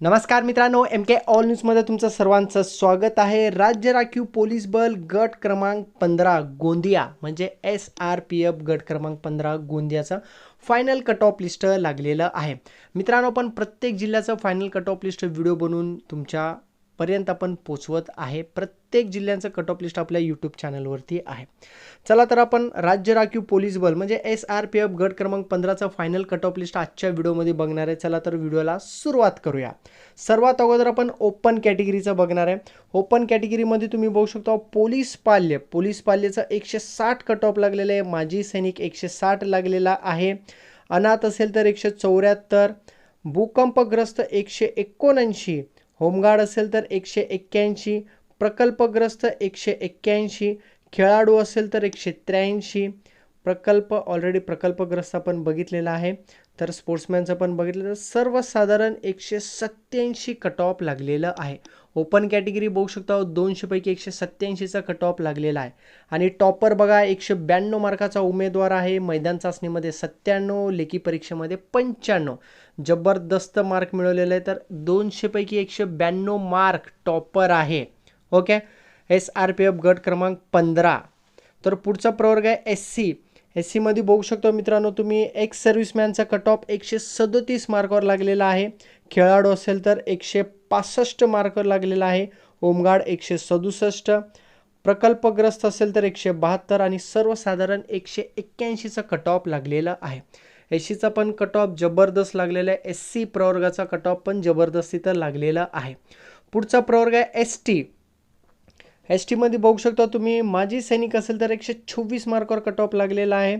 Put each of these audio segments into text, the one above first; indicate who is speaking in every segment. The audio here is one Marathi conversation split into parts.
Speaker 1: नमस्कार मित्रांनो एम के ऑल न्यूजमध्ये तुमचं सर्वांचं स्वागत आहे. राज्य राखीव पोलीस बल गट क्रमांक पंधरा गोंदिया म्हणजे एस आर पी एफ गट क्रमांक पंधरा गोंदियाचा फायनल कट ऑफ लिस्ट लागलेलं आहे. मित्रांनो पण प्रत्येक जिल्ह्याचं final cut off list video बनवून तुमच्या पर्यंत आपण पोचवत आहे. प्रत्येक जिल्ह्यांचं कट ऑफ लिस्ट आपल्या यूट्यूब चॅनलवरती आहे. चला तर आपण राज्य राखीव पोलीस बल म्हणजे एस आर पी एफ गट क्रमांक पंधराचा फायनल कट ऑफ लिस्ट आजच्या व्हिडिओमध्ये बघणार आहे. चला तर व्हिडिओला सुरुवात करूया. सर्वात अगोदर आपण ओपन कॅटेगरीचं बघणार आहे. ओपन कॅटेगरीमध्ये तुम्ही बघू शकता पोलीस पाल्य. पोलीस पाल्यचं एकशे साठ कट ऑफ लागलेलं आहे. माजी सैनिक एकशे साठ लागलेला आहे. अनाथ असेल तर एकशे चौऱ्याहत्तर. भूकंपग्रस्त एकशे एकोणऐंशी. होमगार्ड असेल तर एकशे एक्क्याऐंशी प्रकल्पग्रस्त एकशे एक्क्याऐंशी खेळाडू असेल तर एकशे त्र्याऐंशी प्रकल्प ऑलरेडी प्रकल्पग्रस्त आपण बघितलेला आहे. तर स्पोर्ट्समॅनचं पण बघितलं तर सर्वसाधारण एकशे सत्याऐंशी कट ऑफ लागलेलं आहे. ओपन कॅटेगरी बघू शकता हो, दोनशेपैकी एकशे सत्त्याऐंशीचा कट ऑफ लागलेला आहे. आणि टॉपर बघा एकशे ब्याण्णव मार्काचा उमेदवार आहे. मैदान चाचणीमध्ये सत्त्याण्णव लेखी परीक्षेमध्ये पंच्याण्णव. जबरदस्त मार्क मिळवलेले आहे. तर दोनशेपैकी एकशे ब्याण्णव मार्क टॉपर आहे. Okay S R P F गट क्रमांक पंधरा. तर पुढचा प्रवर्ग आहे एस सी एस सीमध्ये बघू शकतो मित्रांनो तुम्ही एक्स सर्व्हिसमॅनचा कट ऑफ एकशे सदोतीस मार्कवर लागलेला आहे. खेळाडू असेल तर एकशे पासष्ट मार्कवर लागलेला आहे. होमगार्ड एकशे सदुसष्ट. प्रकल्पग्रस्त असेल तर एकशे बहात्तर आणि सर्वसाधारण एकशे एक्क्याऐंशीचा कट ऑफ लागलेला आहे. एसीचा पण कट ऑफ जबरदस्त लागलेला आहे. एस सी प्रवर्गाचा कट ऑफ पण जबरदस्ती तर लागलेला आहे. पुढचा प्रवर्ग आहे एस टी. एस टीमध्ये बघू शकता तुम्ही माजी सैनिक असेल तर एकशे छव्वीस मार्कवर कट ऑफ लागलेला आहे.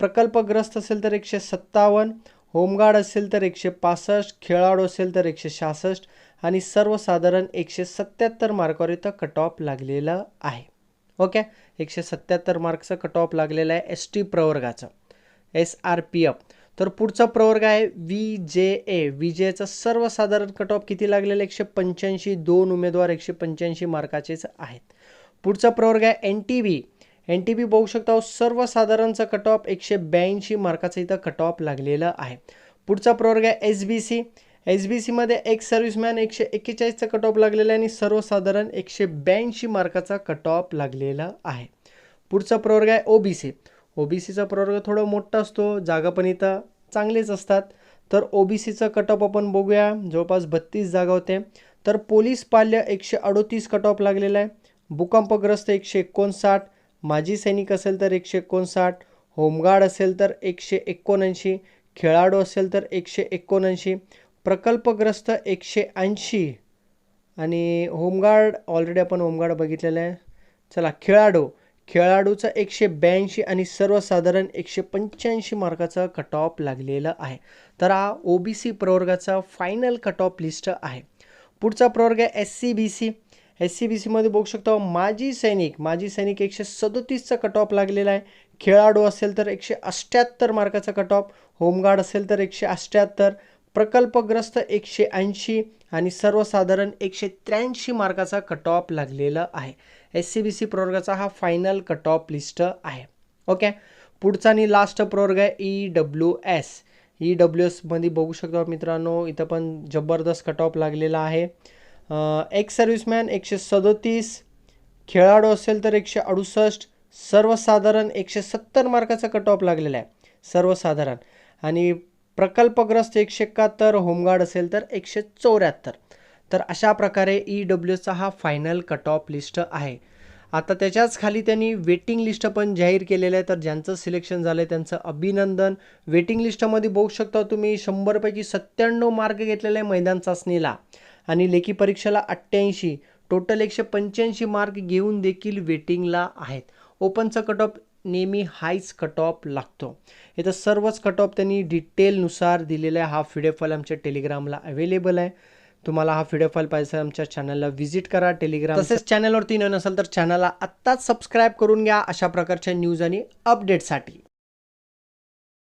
Speaker 1: प्रकल्पग्रस्त असेल तर एकशे सत्तावन्न होमगार्ड असेल तर एकशे पासष्ट खेळाडू असेल तर एकशे सहासष्ट आणि सर्वसाधारण एकशे सत्त्याहत्तर मार्कावर इथं कट ऑफ लागलेलं आहे. ओके? एकशे सत्त्याहत्तर मार्कचं कट ऑफ लागलेलं आहे एस टी प्रवर्गाचं. एस आर पी एफ तर पुढचा प्रवर्ग आहे व्ही जे ए. व्ही जेचा सर्वसाधारण कट ऑफ किती लागलेला एकशे पंच्याऐंशी. दोन उमेदवार एकशे पंच्याऐंशी मार्काचेच आहेत. पुढचा प्रवर्ग आहे N T B N T B बघू शकता हो, सर्वसाधारणचा कट ऑफ एकशे ब्याऐंशी मार्काचा इथं कट ऑफ लागलेलं आहे. पुढचा प्रवर्ग आहे S B C. S B सीमध्ये एक सर्व्हिसमॅन एकशे एक्केचाळीसचा कट ऑफ लागलेला आहे आणि सर्वसाधारण एकशे ब्याऐंशी मार्काचा कट ऑफ लागलेला आहे. पुढचा प्रवर्ग आहे ओ बी सी. ओ बी सीचा प्रवर्ग थोडा मोठा असतो जागा पण इथं चांगलेच असतात. तर ओ बी सीचा कट ऑफ आपण बघूया. जवळपास बत्तीस जागा होते. तर पोलीस पाल्य एकशे अडोतीस कट ऑफ लागलेला आहे. भूकंपग्रस्त एकशे एकोणसाठ. माजी सैनिक असेल तर एकशे एकोणसाठ. होमगार्ड असेल तर एकशे एकोणऐंशी. खेळाडू असेल तर एकशे एकोणऐंशी. प्रकल्पग्रस्त एकशे ऐंशी. आणि होमगार्ड ऑलरेडी आपण होमगार्ड बघितलेलं आहे. चला खेळाडू. खेळाडूचा एकशे ब्याऐंशी आणि सर्वसाधारण एकशे पंच्याऐंशी मार्काचा कट ऑफ लागलेला आहे. तर हा ओ बी सी प्रवर्गाचा फायनल कट ऑफ लिस्ट आहे. पुढचा प्रवर्ग आहे S C B C S C B सीमध्ये बघू शकतो माजी सैनिक माजी सैनिक एकशे सदोतीसचा कट ऑफ लागलेला आहे. खेळाडू असेल तर एकशे अठ्ठ्याहत्तर मार्काचा कट ऑफ होमगार्ड असेल तर एकशे अठ्ठ्याहत्तर प्रकल्पग्रस्त एकशे ऐंशी आणि सर्वसाधारण एकशे त्र्याऐंशी मार्काचा कट ऑफ लागलेला आहे. एस सी बी सी प्रवर्गाचा हा फायनल कट ऑफ लिस्ट आहे. ओके पुढचा आणि लास्ट प्रवर्ग आहे E W S E W एसमध्ये बघू शकतो मित्रांनो इथं पण जबरदस्त कट ऑफ लागलेला आहे. एक सर्व्हिसमॅन एकशे सदोतीस खेळाडू असेल तर एकशे अडुसष्ट सर्वसाधारण एकशे सत्तर मार्काचा कट ऑफ लागलेला आहे. सर्वसाधारण. आणि प्रकल्पग्रस्त एकशे एकाहत्तर होमगार्ड असेल तर एकशे चौऱ्याहत्तर. तर अशा प्रकारे ई डब्ल्यूचा हा फायनल कट ऑफ लिस्ट आहे. आता त्याच्याच खाली त्यांनी वेटिंग लिस्ट पण जाहीर केलेलं आहे. तर ज्यांचं सिलेक्शन झालं आहे त्यांचं अभिनंदन. वेटिंग लिस्टमध्ये बघू शकता तुम्ही शंभरपैकी सत्त्याण्णव मार्क घेतलेले आहे मैदान चाचणीला. आणि लेखी परीक्षेला अठ्ठ्याऐंशी टोटल एकशे पंच्याऐंशी मार्क घेऊन देखील वेटिंगला आहेत. ओपनचा कट ऑफ नेहमी हायच कट ऑफ लागतो. इथं सर्वच कट ऑफ त्यांनी डिटेलनुसार दिलेला आहे. हा फिडेफॉल आमच्या टेलिग्रामला अवेलेबल आहे. तुम्हाला हा व्हिडिओ फाईल पाहिजे आमच्या चॅनलला व्हिजिट करा टेलिग्राम तसेच चॅनलवरती नसेल तर चॅनलला आत्ताच सबस्क्राईब करून घ्या अशा प्रकारच्या न्यूज आणि अपडेटसाठी